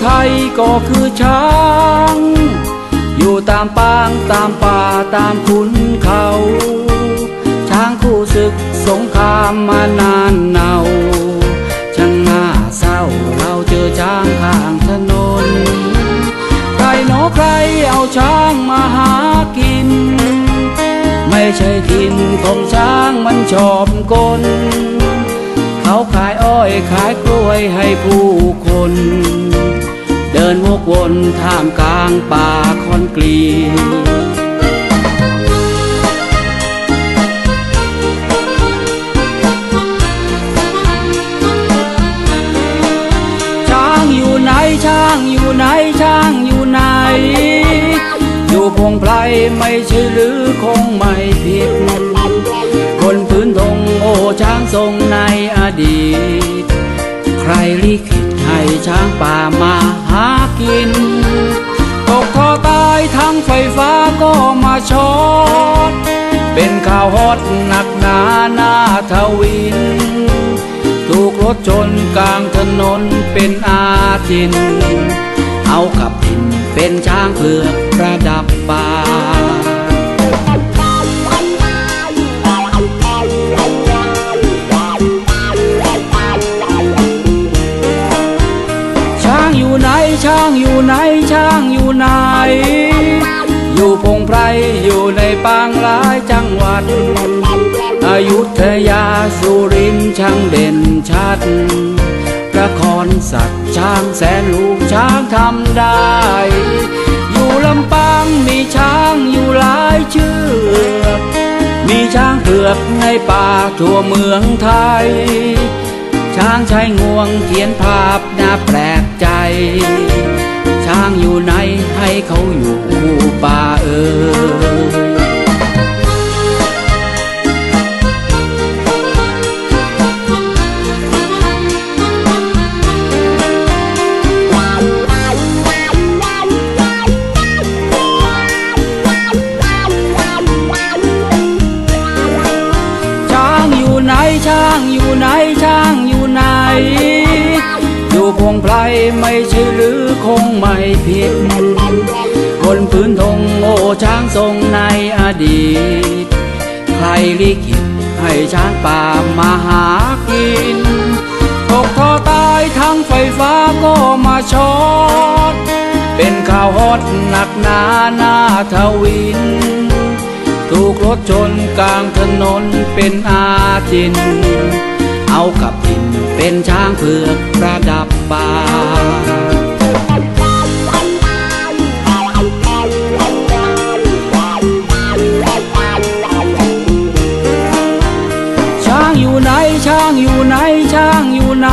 ไทยก็คือช้าง อยู่ตามปางตามป่าตามขุนเขา ช้างคู่ศึกสงครามมานานเนาช่างน่าเศร้าเราเจอช้างข้างถนน ใครหนอใครเอาช้างมาหากิน ไม่ใช่ถิ่นของช้างมันชอบกลเขาขายอ้อยขายกล้วยให้ผู้คน ดินวกวนท่ามกลางป่าคอนกรีตช้างอยู่ไหนช้างอยู่ไหนช้างอยู่ไหน อยู่พงไพรไม่ใช่หรือคงไม่ผิด คนพื้นทงโอช้างทรงในอดีต ใครลิขิตให้ช้างป่า ตกท่อตายทั้งไฟฟ้าก็มาช็อตเป็นข่าวฮอตหนักหนาหน้าทวิน ถูกรถชนกลางถนนเป็นอาจิน เอากับดินเป็นช้างเผือกประดา ไหน อยู่พงไพรอยู่ในปางหลายจังหวัดอยุธยาสุรินช่างเด่นชัดนครสัตว์ช้างแสนลูกช้างทำได้ อยู่ลำปางมีช้างอยู่หลายเชือกมีช้างเผือกในป่าทั่วเมืองไทยช้างใช้งวงเขียนภาพน่าแปลกใจ ช้างอยู่ไหน เขาอยู่ป่าเอ่ยช้างอยู่ไหนช้างอยู่ไหนช้างอยู่ไหนอยู่พงไพรไม่ใช่หรือคงไม่ผิด คนพื้นทงโง่ช้างทรงในอดีต ใครลิขิตให้ช้างป่ามาหากินตกท่อตายทั้งไฟฟ้าก็มาช็อต เป็นข่าวฮอตหนักหนาหน้าทวิน ถูกรถชนกลางถนนเป็นอาจิน เอากับดินเป็นช้างเผือกประดับป่า ช้างอยู่ไหน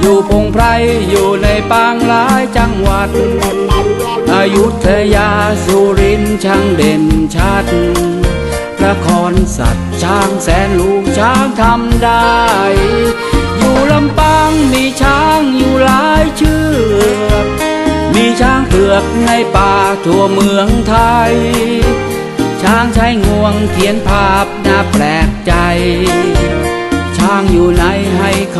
อยู่พงไพรอยู่ในปางหลายจังหวัดอยุธยาสุรินช่างเด่นชัดนครสัตว์ช้างแสนลูกช้างทำได้ อยู่ลำปางมีช้างอยู่หลายเชือกมีช้างเผือกในป่าทั่วเมืองไทย ช้างใช้งวงเขียนภาพน่าแปลกใจางอยู่ไหนให้เขา